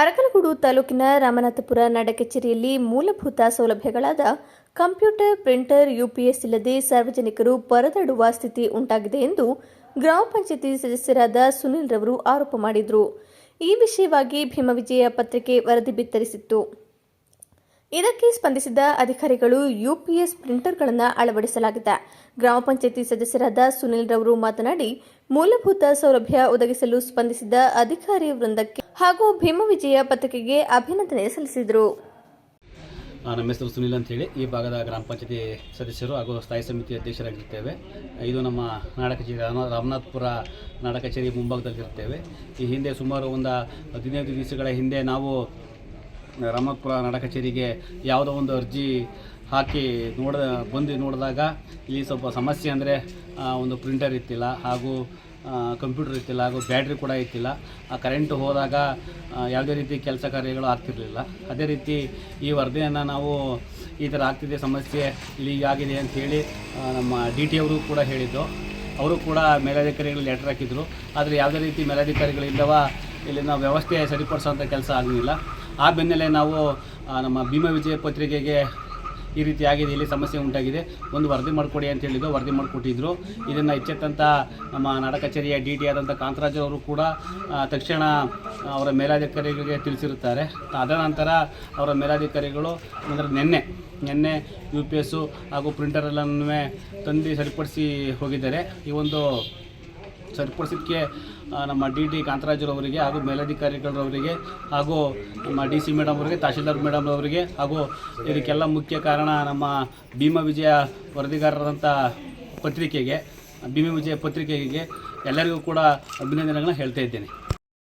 ಅರಕಲಗೂಡು ತಾಲೂಕಿನ ರಾಮನಾಥಪುರ ನಡಕಚೇರಿಯಲ್ಲಿ ಮೂಲಭೂತ ಸೌಲಭ್ಯಗಳಾದ computer, printer, UPS ಇಲ್ಲದೆ ಸಾರ್ವಜನಿಕರು ಪರದಾಡುವ ಸ್ಥಿತಿ ಉಂಟಾಗಿದೆ ಎಂದು ಗ್ರಾಮ ಪಂಚಾಯಿತಿ ಸದಸ್ಯರಾದ ಸುನಿಲ್ ರವರು ಆರೋಪ ಮಾಡಿದರು. ಈ ವಿಷಯವಾಗಿ ಭೀಮವಿಜಯ ಪತ್ರಿಕೆ ವರದಿ ಬಿತ್ತರಿಸಿತ್ತು. ಇದಕ್ಕೆ ಸ್ಪಂದಿಸಿದ ಅಧಿಕಾರಿಗಳು ಯುಪಿಎಸ್ ಪ್ರಿಂಟರ್ಗಳನ್ನು ಅಳವಡಿಸಲಾಗಿದೆ. ಗ್ರಾಮ ಪಂಚಾಯಿತಿ ಸದಸ್ಯರಾದ ಸುನಿಲ್ ರವರು ಮಾತನಾಡಿ, ಮೂಲಭೂತ ಸೌಲಭ್ಯ ಒದಗಿಸಲು ಸ್ಪಂದಿಸಿದ ಅಧಿಕಾರಿ ವೃಂದಕ್ಕೆ ಹಾಗೂ ಭೀಮ ವಿಜಯ ಪತ್ರಿಕೆಗೆ ಅಭಿನಂದನೆ ಸಲ್ಲಿಸಿದರು. ನಮ್ಮ ಹೆಸರು ಸುನಿಲ್ ಅಂತೇಳಿ ಈ ಭಾಗದ ಗ್ರಾಮ ಪಂಚಾಯತಿ ಸದಸ್ಯರು ಹಾಗೂ ಸ್ಥಾಯಿ ಸಮಿತಿ ಅಧ್ಯಕ್ಷರಾಗಿರ್ತೇವೆ. ಇದು ನಮ್ಮ ನಾಡ ಕಚೇರಿ, ರಾಮ- ರಾಮನಾಥ್ಪುರ ನಾಡ ಕಚೇರಿ ಮುಂಭಾಗದಲ್ಲಿರ್ತೇವೆ. ಈ ಹಿಂದೆ ಸುಮಾರು ಒಂದು ಹದಿನೈದು ದಿವಸಗಳ ಹಿಂದೆ ನಾವು ರಾಮನಾಥ್ಪುರ ನಾಡ ಕಚೇರಿಗೆ ಯಾವುದೋ ಒಂದು ಅರ್ಜಿ ಹಾಕಿ ನೋಡ, ಬಂದು ನೋಡಿದಾಗ ಇಲ್ಲಿ ಸ್ವಲ್ಪ ಸಮಸ್ಯೆ ಅಂದರೆ ಒಂದು ಪ್ರಿಂಟರ್ ಇತ್ತಿಲ್ಲ, ಹಾಗೂ ಕಂಪ್ಯೂಟರ್ ಇತ್ತಿಲ್ಲ, ಹಾಗೂ ಬ್ಯಾಟ್ರಿ ಕೂಡ ಇತ್ತಿಲ್ಲ. ಆ ಕರೆಂಟ್ ಹೋದಾಗ ಯಾವುದೇ ರೀತಿ ಕೆಲಸ ಕಾರ್ಯಗಳು ಆಗ್ತಿರಲಿಲ್ಲ. ಅದೇ ರೀತಿ ಈ ವರದಿಯನ್ನು ನಾವು ಈ ಥರ ಆಗ್ತಿದೆ ಸಮಸ್ಯೆ, ಇಲ್ಲಿ ಆಗಿದೆ ಅಂಥೇಳಿ ನಮ್ಮ ಡಿ ಟಿ ಅವರು ಕೂಡ ಹೇಳಿದ್ದು. ಅವರು ಕೂಡ ಮೇಲಾಧಿಕಾರಿಗಳು ಲೆಟ್ರ್ ಹಾಕಿದ್ರು. ಆದರೆ ಯಾವುದೇ ರೀತಿ ಮೇಲಧಿಕಾರಿಗಳಿಂದವ ಇಲ್ಲಿನ ವ್ಯವಸ್ಥೆ ಸರಿಪಡಿಸೋಂಥ ಕೆಲಸ ಆಗಲಿಲ್ಲ. ಆ ಬೆನ್ನಲ್ಲೇ ನಾವು ನಮ್ಮ ಭೀಮ ವಿಜಯ ಪತ್ರಿಕೆಗೆ ಈ ರೀತಿ ಆಗಿದೆ, ಇಲ್ಲಿ ಸಮಸ್ಯೆ ಉಂಟಾಗಿದೆ. ಒಂದು ವರದಿ ಮಾಡಿಕೊಡಿ ಅಂತ ಹೇಳಿದ್ದು ವರದಿ ಮಾಡಿಕೊಟ್ಟಿದ್ರು. ಇದನ್ನು ಎಚ್ಚೆತ್ತಂಥ ನಮ್ಮ ನಾಡ ಕಚೇರಿಯ ಡಿ ಟಿ ಆದಂಥ ಕಾಂತರಾಜ್ ಅವರು ಕೂಡ ತಕ್ಷಣ ಅವರ ಮೇಲಾಧಿಕಾರಿಗಳಿಗೆ ತಿಳಿಸಿರುತ್ತಾರೆ. ಅದರ ನಂತರ ಅವರ ಮೇಲಾಧಿಕಾರಿಗಳು, ಅಂದರೆ ನಿನ್ನೆ ನಿನ್ನೆ ಯು ಪಿ ಎಸ್ಸು ಹಾಗೂ ಪ್ರಿಂಟರೆಲ್ಲನೂ ತಂದು ಸರಿಪಡಿಸಿ ಹೋಗಿದ್ದಾರೆ. ಈ ಒಂದು ಸರಿಪಡಿಸಿದ್ದಕ್ಕೆ ನಮ್ಮ ಡಿ ಟಿ ಕಾಂತರಾಜರವರಿಗೆ ಹಾಗೂ ಮೇಲಧಿಕಾರಿಗಳವರಿಗೆ ಹಾಗೂ ನಮ್ಮ ಡಿ ಸಿ ಮೇಡಮ್ ಅವರಿಗೆ, ತಹಶೀಲ್ದಾರ್ ಮೇಡಮ್ ಅವರಿಗೆ ಹಾಗೂ ಇದಕ್ಕೆಲ್ಲ ಮುಖ್ಯ ಕಾರಣ ನಮ್ಮ ಭೀಮ ವಿಜಯ ವರದಿಗಾರರಂಥ ಪತ್ರಿಕೆಗೆ, ಭೀಮ ವಿಜಯ ಪತ್ರಿಕೆಗೆ ಎಲ್ಲರಿಗೂ ಕೂಡ ಅಭಿನಂದನೆಗಳನ್ನ ಹೇಳ್ತಾ ಇದ್ದೇನೆ.